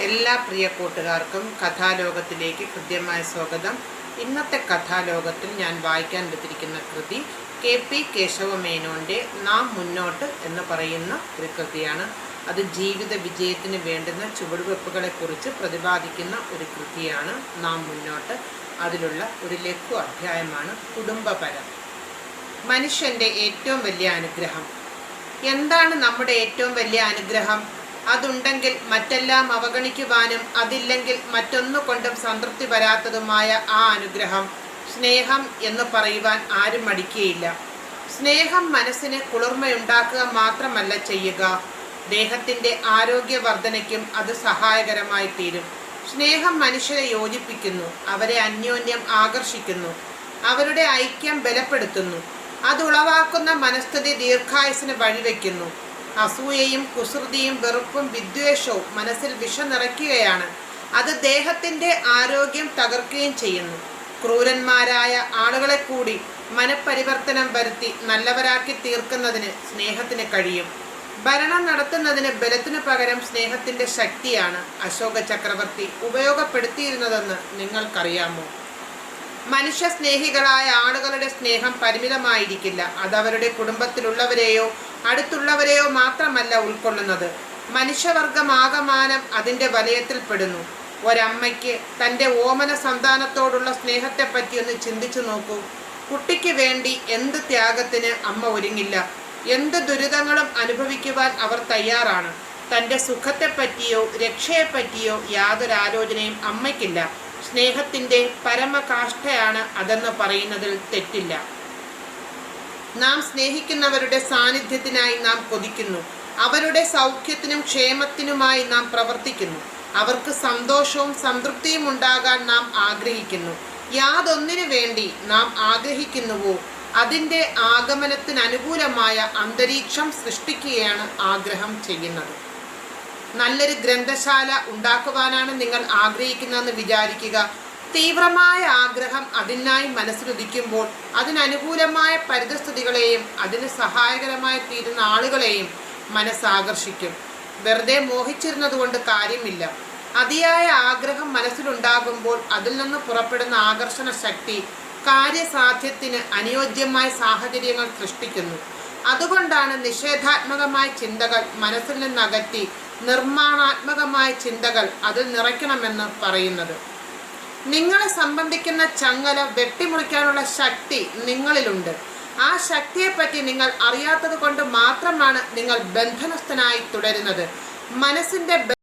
എല്ലാ പ്രിയ കൂട്ടുകാർക്കും കഥാലോകത്തിലേക്ക് ഹൃദ്യമായ സ്വാഗതം. ഇന്നത്തെ കഥാലോകത്തിൽ ഞാൻ വായിക്കാൻ എടുത്തിരിക്കുന്ന കൃതി കെ പി കേശവമേനോന്റെ നാം മുന്നോട്ട് എന്ന് പറയുന്ന ഒരു കൃതിയാണ്. അത് ജീവിത വിജയത്തിന് വേണ്ടുന്ന ചുവടുവെപ്പുകളെക്കുറിച്ച് പ്രതിപാദിക്കുന്ന ഒരു കൃതിയാണ് നാം മുന്നോട്ട്. അതിലുള്ള ഒരു ലഘു അധ്യായമാണ് കുടുംബപരം. മനുഷ്യന്റെ ഏറ്റവും വലിയ അനുഗ്രഹം. എന്താണ് നമ്മുടെ ഏറ്റവും വലിയ അനുഗ്രഹം? അതുണ്ടെങ്കിൽ മറ്റെല്ലാം അവഗണിക്കുവാനും അതില്ലെങ്കിൽ മറ്റൊന്നു കൊണ്ടും സംതൃപ്തി വരാത്തതുമായ ആ അനുഗ്രഹം സ്നേഹം എന്ന് പറയുവാൻ ആരും മടിക്കുകയില്ല സ്നേഹം മനസ്സിന് കുളിർമയുണ്ടാക്കുക മാത്രമല്ല ചെയ്യുക. ദേഹത്തിന്റെ ആരോഗ്യവർദ്ധനയ്ക്കും അത് സഹായകരമായി തീരും. സ്നേഹം മനുഷ്യരെ യോജിപ്പിക്കുന്നു അവരെ അന്യോന്യം ആകർഷിക്കുന്നു അവരുടെ ഐക്യം ബലപ്പെടുത്തുന്നു അത് ഉളവാക്കുന്ന മനസ്ഥിതി ദീർഘായുസിന് വഴിവെക്കുന്നു. അസൂയയും കുസൃതിയും വെറുപ്പും വിദ്വേഷവും മനസ്സിൽ വിഷം നിറയ്ക്കുകയാണ്. അത് ദേഹത്തിന്റെ ആരോഗ്യം തകർക്കുകയും ചെയ്യുന്നു. ക്രൂരന്മാരായ ആളുകളെ കൂടി മനപരിവർത്തനം വരുത്തി നല്ലവരാക്കി തീർക്കുന്നതിന് സ്നേഹത്തിന് കഴിയും. ഭരണം നടത്തുന്നതിന് ബലത്തിനു പകരം സ്നേഹത്തിന്റെ ശക്തിയാണ് അശോക ചക്രവർത്തി ഉപയോഗപ്പെടുത്തിയിരുന്നതെന്ന് നിങ്ങൾക്കറിയാമോ? മനുഷ്യ സ്നേഹികളായ ആളുകളുടെ സ്നേഹം പരിമിതമായിരിക്കില്ല. അതവരുടെ കുടുംബത്തിലുള്ളവരെയോ അടുത്തുള്ളവരെയോ മാത്രമല്ല ഉൾക്കൊള്ളുന്നത്. മനുഷ്യവർഗമാകമാനം അതിന്റെ വലയത്തിൽപ്പെടുന്നു ഒരമ്മയ്ക്ക് തന്റെ ഓമന സന്താനത്തോടുള്ള സ്നേഹത്തെപ്പറ്റി ഒന്ന് ചിന്തിച്ചു നോക്കൂ. കുട്ടിക്ക് വേണ്ടി എന്ത് ത്യാഗത്തിന് അമ്മ ഒരുങ്ങില്ല. എന്ത് ദുരിതങ്ങളും അനുഭവിക്കുവാൻ അവർ തയ്യാറാണ്. തന്റെ സുഖത്തെപ്പറ്റിയോ രക്ഷയെപ്പറ്റിയോ യാതൊരു ആലോചനയും അമ്മയ്ക്കില്ല. സ്നേഹത്തിന്റെ പരമകാഷ്ഠയാണ് അതെന്ന് പറയുന്നതിൽ തെറ്റില്ല. നാം സ്നേഹിക്കുന്നവരുടെ സാന്നിധ്യത്തിനായി നാം കൊതിക്കുന്നു. അവരുടെ സൗഖ്യത്തിനും ക്ഷേമത്തിനുമായി നാം പ്രവർത്തിക്കുന്നു. അവർക്ക് സന്തോഷവും സംതൃപ്തിയും ഉണ്ടാകാൻ നാം ആഗ്രഹിക്കുന്നു. യാതൊന്നിനു വേണ്ടി നാം ആഗ്രഹിക്കുന്നുവോ? അതിന്റെ ആഗമനത്തിനനുകൂലമായ അന്തരീക്ഷം സൃഷ്ടിക്കുകയാണ് ആഗ്രഹം ചെയ്യുന്നത്. നല്ലൊരു ഗ്രന്ഥശാല ഉണ്ടാക്കുവാനാണ് നിങ്ങൾ ആഗ്രഹിക്കുന്നതെന്ന് വിചാരിക്കുക. തീവ്രമായ ആഗ്രഹം അതിനായി മനസ്സിലുദിക്കുമ്പോൾ അതിനനുകൂലമായ പരിതസ്ഥിതികളെയും അതിന് സഹായകരമായി തീരുന്ന ആളുകളെയും മനസ്സാകർഷിക്കും. വെറുതെ മോഹിച്ചിരുന്നത് കൊണ്ട് കാര്യമില്ല. അതിയായ ആഗ്രഹം മനസ്സിലുണ്ടാകുമ്പോൾ അതിൽ നിന്ന് പുറപ്പെടുന്ന ആകർഷണ ശക്തി കാര്യസാധ്യത്തിന് അനുയോജ്യമായ സാഹചര്യങ്ങൾ സൃഷ്ടിക്കുന്നു. അതുകൊണ്ടാണ് നിഷേധാത്മകമായ ചിന്തകൾ മനസ്സിൽ നിന്ന് അകറ്റി നിർമ്മാണാത്മകമായ ചിന്തകൾ അതിൽ നിറയ്ക്കണമെന്ന് പറയുന്നത്. നിങ്ങളെ സംബന്ധിക്കുന്ന ചങ്ങല വെട്ടിമുറിക്കാനുള്ള ശക്തി നിങ്ങളിലുണ്ട്. ആ ശക്തിയെപ്പറ്റി നിങ്ങൾ അറിയാത്തത് കൊണ്ട് മാത്രമാണ് നിങ്ങൾ ബന്ധനസ്ഥനായി തുടരുന്നത്. മനസ്സിന്റെ